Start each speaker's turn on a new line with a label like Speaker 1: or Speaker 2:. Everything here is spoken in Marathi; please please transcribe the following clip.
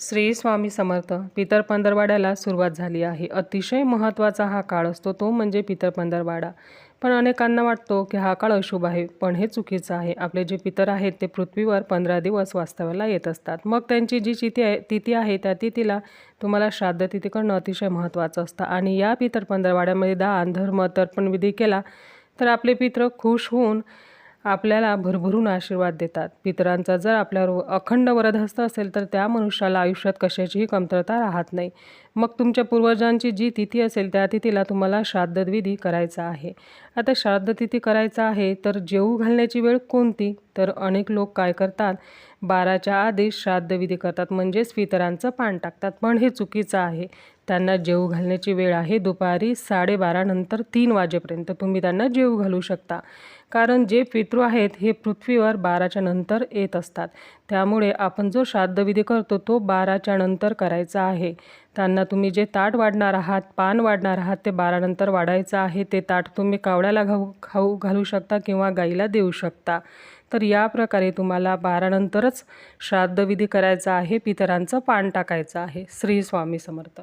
Speaker 1: श्री स्वामी समर्थ पितर पंधरवाड्याला सुरुवात झाली आहे. अतिशय महत्त्वाचा हा काळ असतो तो म्हणजे पितर पंधरवाडा. पण अनेकांना वाटतो की हा काळ अशुभ आहे पण हे चुकीचं आहे. आपले जे पितर आहेत ते पृथ्वीवर पंधरा दिवस वास्तव्याला येत असतात. मग त्यांची जी चिती आहे तिथी आहे त्या तिथीला तुम्हाला श्राद्ध तिथी करणं अतिशय महत्त्वाचं असतं. आणि या पितर पंधरवाड्यामध्ये दान धर्म तर्पण विधी केला तर आपले पितर खुश होऊन आपल्याला भरभरून आशीर्वाद देतात. पितरांचा जर आपल्यावर अखंड वरदहस्त असेल तर त्या मनुष्याला आयुष्यात कशाचीही कमतरता राहत नाही. मग तुमच्या पूर्वजांची जी तिथी असेल त्या तिथीला तुम्हाला श्राद्धविधी करायचा आहे. आता श्राद्ध तिथी करायचा आहे तर जेऊ घालण्याची वेळ कोणती? तर अनेक लोक काय करतात? बाराच्या आधी श्राद्धविधी करतात. म्हणजेच पितरांचं पान टाकतात. पण हे चुकीचं आहे. त्यांना जेऊ घालण्याची वेळ आहे. दुपारी साडेबारानंतर तीन वाजेपर्यंत तुम्ही त्यांना जेऊ घालू शकता. कारण जे पितृ आहेत हे पृथ्वीवर बाराच्या नंतर येत असतात. त्यामुळे आपण जो श्राद्धविधी करतो तो बाराच्या नंतर करायचा आहे. त्यांना तुम्ही जे ताट वाढणार आहात पान वाढणार आहात ते बारानंतर वाढायचं आहे. ते ताट तुम्ही कावड्याला घाऊ खाऊ घालू शकता किंवा गाईला देऊ शकता. तर या प्रकारे तुम्हाला बारानंतरच श्राद्धविधी करायचा आहे पितरांचं पान टाकायचं आहे. श्री स्वामी समर्थ.